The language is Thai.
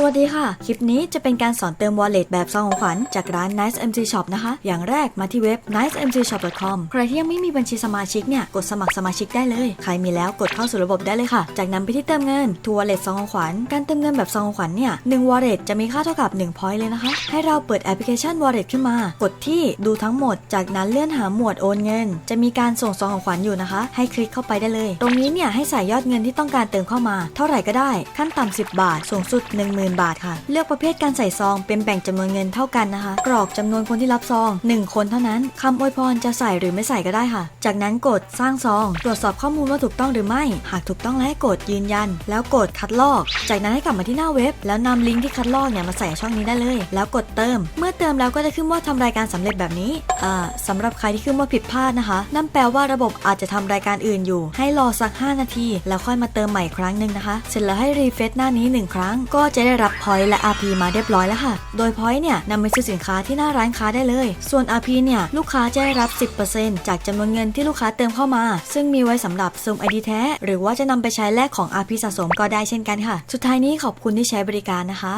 สวัสดีค่ะ คลิปนี้จะเป็นการสอนเติม wallet แบบซองของขวัญจากร้าน Nice MC Shop นะคะ อย่างแรกมาที่เว็บ nicemcshop.com ใครที่ยังไม่มีบัญชีสมาชิกเนี่ย กดสมัครสมาชิกได้เลย ใครมีแล้วกดเข้าสู่ระบบได้เลยค่ะ จากนั้นไปที่เติมเงินทัว wallet ซองของขวัญ การเติมเงินแบบซองของขวัญเนี่ย1 wallet จะมีค่าเท่ากับ1 point เลยนะคะ ให้เราเปิดแอปพลิเคชัน wallet ขึ้นมา กดที่ดูทั้งหมด จากนั้นเลื่อนหาหมวดโอนเงิน จะมีการส่งซองของขวัญอยู่นะคะ ให้คลิกเข้าไปได้เลย ตรงนี้เนี่ยให้ใส่ยอดเงินที่ต้องการเติมเข้ามา เท่าไหร่ก็ได้ ขั้นต่ำ10 บาท สูงสุด10,000 บาทค่ะ เลือกประเภทการใส่ซอง เป็นแบ่งจำนวนเงินเท่ากันนะคะ กรอกจำนวนคนที่รับซอง 1 คนเท่านั้นคำอวยพรจะใส่หรือไม่ใส่ก็ได้ค่ะ จากนั้นกดสร้างซอง ตรวจสอบข้อมูลว่าถูกต้องหรือไม่ หากถูกต้องแล้วให้กดยืนยัน แล้วกดคัดลอก จากนั้นให้กลับมาที่หน้าเว็บ แล้วนำลิงก์ที่คัดลอกเนี่ยมาใส่ช่องนี้ได้เลย แล้วกดเติม เมื่อเติมแล้วก็จะขึ้นว่าทำรายการสำเร็จแบบนี้อ่าสำหรับใครที่ขึ้นว่าผิดพลาดนะคะ นั่นแปลว่าระบบอาจจะทำรายการอื่นอยู่ ให้รอสัก 5 นาที แล้วค่อยมาเติมใหม่ครั้งหนึ่งนะคะ เสร็จแล้วให้รีเฟซหน้านี้ 1 ครั้ง ก็จะได้รับพอยต์และ RP มาเรียบร้อยแล้วค่ะ โดยพอยต์เนี่ยนำไปซื้อสินค้าที่หน้าร้านค้าได้เลย ส่วน RP เนี่ยลูกค้าจะได้รับ 10%จากจำนวนเงินที่ลูกค้าเติมเข้ามา ซึ่งมีไว้สำหรับซูม ID แท้ หรือว่าจะนำไปใช้แลกของ RP สะสมก็ได้เช่นกันค่ะ สุดท้ายนี้ขอบคุณที่ใช้บริการนะคะ